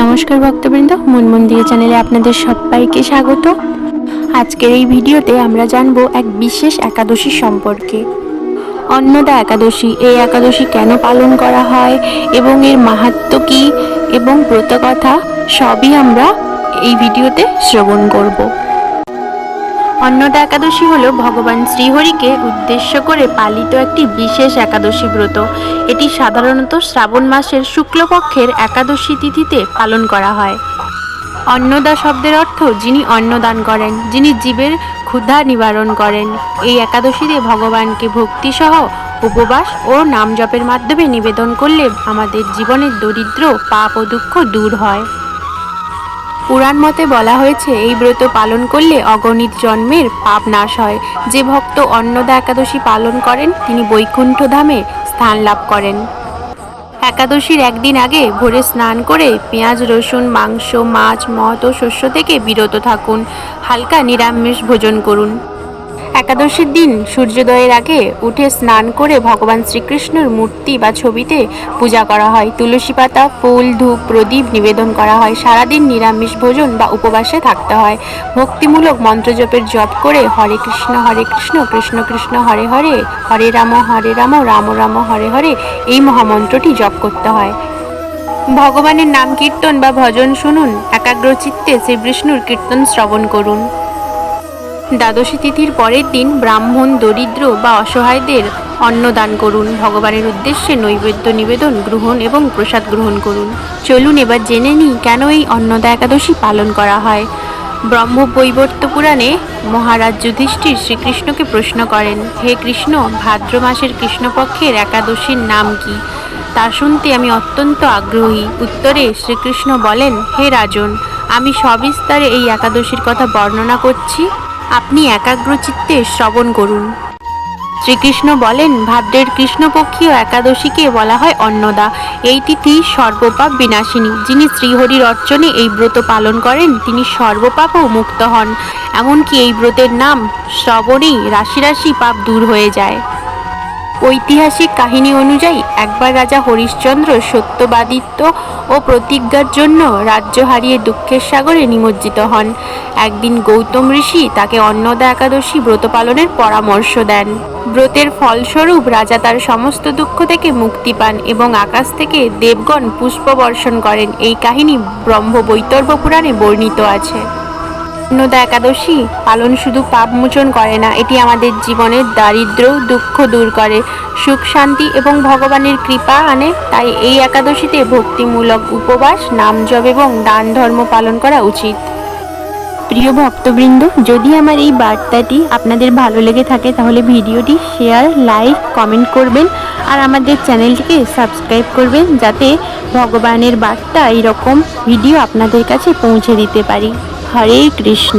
নমস্কার ভক্তবৃন্দ মন মন্দির চ্যানেলে আপনাদের সবাইকে স্বাগত। আজকের এই ভিডিওতে আমরা জানব এক বিশেষ একাদশী সম্পর্কে। অন্নদা একাদশী, এই একাদশী কেন পালন করা হয় এবং এর মাহাত্ম কি এবং ব্রতকথা সবই আমরা এই ভিডিওতে শ্রবণ করব। অন্নদা একাদশী হলো ভগবান শ্রীহরিকে উদ্দেশ্য করে পালিত একটি বিশেষ একাদশী ব্রত। এটি সাধারণত শ্রাবণ মাসের শুক্লপক্ষের একাদশী তিথিতে পালন করা হয়। অন্নদা শব্দের অর্থ যিনি অন্নদান করেন, যিনি জীবের ক্ষুধা নিবারণ করেন। এই একাদশীতে ভগবানকে ভক্তিসহ উপবাস ও নাম জপের মাধ্যমে নিবেদন করলে আমাদের জীবনের দরিদ্র পাপ ও দুঃখ দূর হয়। পুরাণ মতে বলা হয়েছে, এই ব্রত পালন করলে অগণিত জন্মের পাপ নাশ হয়। যে ভক্ত অন্নদা একাদশী পালন করেন, তিনি বৈকুণ্ঠ ধামে স্থান লাভ করেন। একাদশীর একদিন আগে ভোরে স্নান করে পেঁয়াজ, রসুন, মাংস, মাছ, মদ ও শস্য থেকে বিরত থাকুন। হালকা নিরামিষ ভোজন করুন। একাদশীর দিন সূর্যোদয়ের আগে উঠে স্নান করে ভগবান শ্রীকৃষ্ণের মূর্তি বা ছবিতে পূজা করা হয়। তুলসী পাতা, ফুল, ধূপ, প্রদীপ নিবেদন করা হয়। সারাদিন নিরামিষ ভোজন বা উপবাসে থাকতে হয়। ভক্তিমূলক মন্ত্রজপের জপ করে হরে কৃষ্ণ হরে কৃষ্ণ কৃষ্ণ কৃষ্ণ, হরে হরে হরে রাম হরে রাম রাম রাম, হরে হরে এই মহামন্ত্রটি জপ করতে হয়। ভগবানের নাম কীর্তন বা ভজন শুনুন। একাগ্রচিত্তে শ্রীবিষ্ণুর কীর্তন শ্রবণ করুন। দ্বাদশী তিথির পরের দিন ব্রাহ্মণ, দরিদ্র বা অসহায়দের অন্নদান করুন। ভগবানের উদ্দেশ্যে নৈবেদ্য নিবেদন গ্রহণ এবং প্রসাদ গ্রহণ করুন। চলুন এবার জেনে নিই কেন এই অন্নদা একাদশী পালন করা হয়। ব্রহ্ম বৈবর্ত পুরাণে মহারাজ যুধিষ্ঠির শ্রীকৃষ্ণকে প্রশ্ন করেন, হে কৃষ্ণ, ভাদ্র মাসের কৃষ্ণপক্ষের একাদশীর নাম কি তা শুনতে আমি অত্যন্ত আগ্রহী। উত্তরে শ্রীকৃষ্ণ বলেন, হে রাজন, আমি সবিস্তারে এই একাদশীর কথা বর্ণনা করছি। আপনি একাগ্রচিত্তে শ্রবণ করুন। শ্রীকৃষ্ণ বলেন, ভাদ্রের কৃষ্ণপক্ষীয় একাদশীকে বলা হয় অন্নদা। এই তিথি সর্বপাপ বিনাশিনী। যিনি শ্রীহরির অর্চনে এই ব্রত পালন করেন, তিনি সর্বপাপও মুক্ত হন। এমনকি এই ব্রতের নাম, শ্রবণেই রাশি রাশি পাপ দূর হয়ে যায়। ঐতিহাসিক কাহিনী অনুযায়ী একবার রাজা হরিশ্চন্দ্র সত্যবাদিত্ব ও প্রতিজ্ঞার জন্য রাজ্য হারিয়ে দুঃখের সাগরে নিমজ্জিত হন। একদিন গৌতম ঋষি তাকে অন্নদা একাদশী ব্রত পালনের পরামর্শ দেন। ব্রতের ফলস্বরূপ রাজা তার সমস্ত দুঃখ থেকে মুক্তি পান এবং আকাশ থেকে দেবগণ পুষ্প বর্ষণ করেন। এই কাহিনী ব্রহ্ম বৈতর্ব পুরাণে বর্ণিত আছে। অন্নদা একাদশী পালন শুধু পাপ মোচন করে না, এটি আমাদের জীবনের দারিদ্র দুঃখ দূর করে। সুখ, শান্তি এবং ভগবানের কৃপা আনে, তাই এই একাদশীতে ভক্তিমূলক উপবাস, নাম জপ এবং দান ধর্ম পালন করা উচিত। প্রিয় ভক্তবৃন্দ, যদি আমার এই বার্তাটি আপনাদের ভালো লেগে থাকে, তাহলে ভিডিওটি শেয়ার, লাইক, কমেন্ট করবেন আর আমাদের চ্যানেলটিকে সাবস্ক্রাইব করবেন, যাতে ভগবানের বার্তা এরকম ভিডিও আপনাদের কাছে পৌঁছে দিতে পারি। হরে কৃষ্ণ।